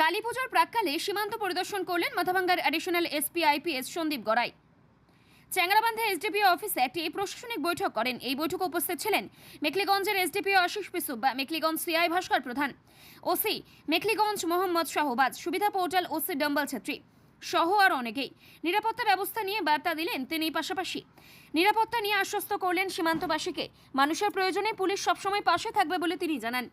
কালী পুজোর প্রাককালে সীমান্ত পরিদর্শন করলেন মাথাভাঙ্গার additional SP IPS Sandip Garai. Changrabandha SDPO অফিসে একটি প্রশাসনিক বৈঠক করেন। এই বৈঠকে উপস্থিত ছিলেন মেকলিগঞ্জের SDPO Ashis Pisubba Mekliganj CI Bhaskar Pradhan. OC Mekliganj Mohammad Shahbaz. Suvidha portal OC ডম্বল Chhetri. সহ আর অনেকেই। নিরাপত্তা ব্যবস্থা নিয়ে বার্তা দিলেন তিনি পাশাপাশি। নিরাপত্তা নিয়ে আশ্বস্ত করলেন সীমান্তবাসীকে। মানুষের প্রয়োজনে পুলিশ সবসময় পাশে থাকবে বলে তিনি জানান।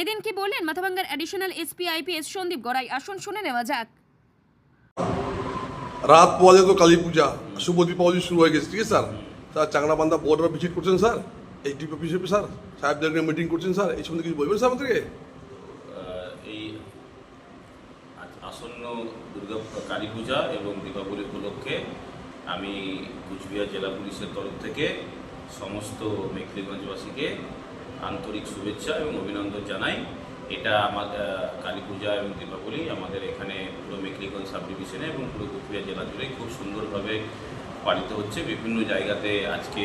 এদিন কি বললেন মাথাভাঙ্গার additional SP IPS Sandip Garai? আসুন, শুনে নেওয়া যাক। রাত পরে তো কালী পূজা। শুভ দীপাবলি শুরু হয়ে গেছে, ঠিক আছে, sir? Sir Changrabandha border visit করছেন, স্যার? এই ডিপি অফিসে স্যার? সাহেবদের মিটিং করছেন, স্যার? এই সম্বন্ধে কিছু বলবেন, স্যার, আমাদেরকে? আসন্ন দুর্গা কালী পূজা এবং দীপাবলি উপলক্ষে আমি কুচবিহার জেলা পুলিশের তরফ থেকে সমস্ত মেখলিগঞ্জবাসীকে আন্তরিক শুভেচ্ছা এবং অভিনন্দন জানাই। এটা আমার কালী পূজা এবং দীপাবলি আমাদের এখানে পুরো মেখলিগঞ্জ সাব ডিভিশনে এবং পুরো কুচবিহার জেলা জুড়ে খুব সুন্দরভাবে পালিত হচ্ছে। বিভিন্ন জায়গাতে আজকে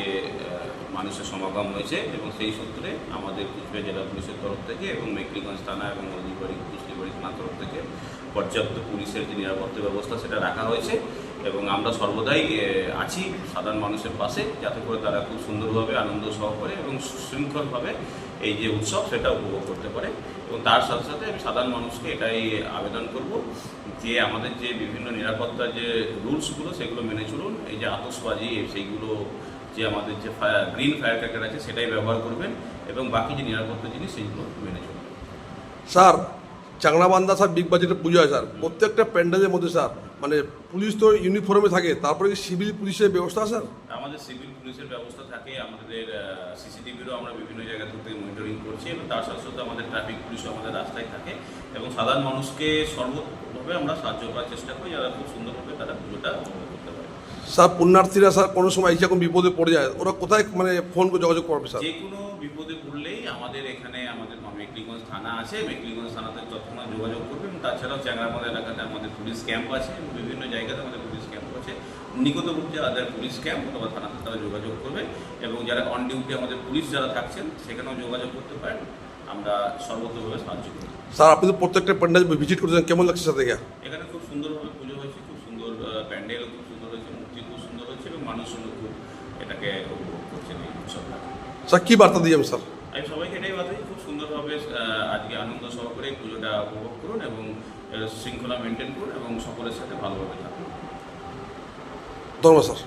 মানুষের সমাগম হয়েছে এবং সেই সূত্রে আমাদের কুচবিহার জেলা পুলিশের তরফ থেকে এবং মেকলিগঞ্জ থানা এবং নদীবাড়ি থানার তরফ থেকে পর্যাপ্ত পুলিশের যে নিরাপত্তা ব্যবস্থা সেটা রাখা হয়েছে এবং আমরা সর্বদাই আছি সাধারণ মানুষের পাশে যাতে করে তারা খুব সুন্দরভাবে আনন্দ সহকারে এবং সুশৃঙ্খলভাবে এই যে উৎসব সেটা উপভোগ করতে পারে এবং তার সাথে সাথে আমি সাধারণ মানুষকে এটাই আবেদন করব যে আমাদের যে বিভিন্ন নিরাপত্তার যে রুলসগুলো সেগুলো মেনে চলুন, এই যে আতসবাজি সেইগুলো যে আমাদের যে ফায়ার, গ্রিন ফায়ার ক্র্যাকার আছে সেটাই ব্যবহার করবেন এবং বাকি যে নিরাপত্তা জিনিস সেইগুলো মেনে চলুন। স্যার চাংড়াবান্ধা স্যার বিগ বাজেটের পুজো হয় স্যার। প্রত্যেকটা প্যান্ডেলের মধ্যে স্যার মানে পুলিশ তো ইউনিফর্মে থাকে। তারপরে কি সিভিল পুলিশের ব্যবস্থা স্যার? আমাদের সিভিল পুলিশের ব্যবস্থা থাকে আমাদের সিসিটিভিরও আমরা বিভিন্ন জায়গা থেকে মনিটরিং করছি এবং তার সাথে সাথে আমাদের ট্রাফিক পুলিশও আমাদের রাস্তায় থাকে এবং সাধারণ মানুষকে সর্বভাবে আমরা সাহায্য করার চেষ্টা করি যারা খুব সুন্দরভাবে তারা পুজোটা স্যার পুণ্যার্থীরা স্যার কোনো সময় এরকম বিপদে পড়ে যায়? ওরা কোথায় মানে ফোন করে যোগাযোগ করবে স্যার? যে কোনো বিপদে পড়লেই আমাদের এখানে আমাদের থানা আছে মেকলিগঞ্জ থানাতে তৎক্ষণাৎ যোগাযোগ করবে এবং তাছাড়াও চ্যাংরামাদ এলাকাতে আমাদের পুলিশ ক্যাম্প আছে এবং বিভিন্ন জায়গাতে আমাদের পুলিশ ক্যাম্প আছে। নিকটবর্তী যাদের পুলিশ ক্যাম্প অথবা থানাতে তারা যোগাযোগ করবে এবং যারা অন ডিউটি আমাদের পুলিশ যারা থাকছেন সেখানেও যোগাযোগ করতে পারেন। আমরা সর্বতভাবে সাহায্য করি স্যার আপনি তো প্রত্যেকটা প্যান্ডেল ভিজিট করেছেন কেমন লাগছে দেখে? এখানে খুব সুন্দরভাবে পুজো হয়েছে খুব সুন্দর প্যান্ডেল খুব সুন্দর হয়েছে মূর্তি খুব সুন্দর হয়েছে এবং মানুষজন খুব এটাকে উপভোগ করছেন এই উৎসবটাকে। স্যার কী বার্তা দিয়ে স্যার? আমি সবাইকে এটাই বাতাই খুব সুন্দরভাবে আহ, আজকে আনন্দ সহকারে পুজোটা উপভোগ করুন এবং আহ, শৃঙ্খলা মেনটেন করুন এবং সকলের সাথে ভালোভাবে থাকুন। ধন্যবাদ স্যার।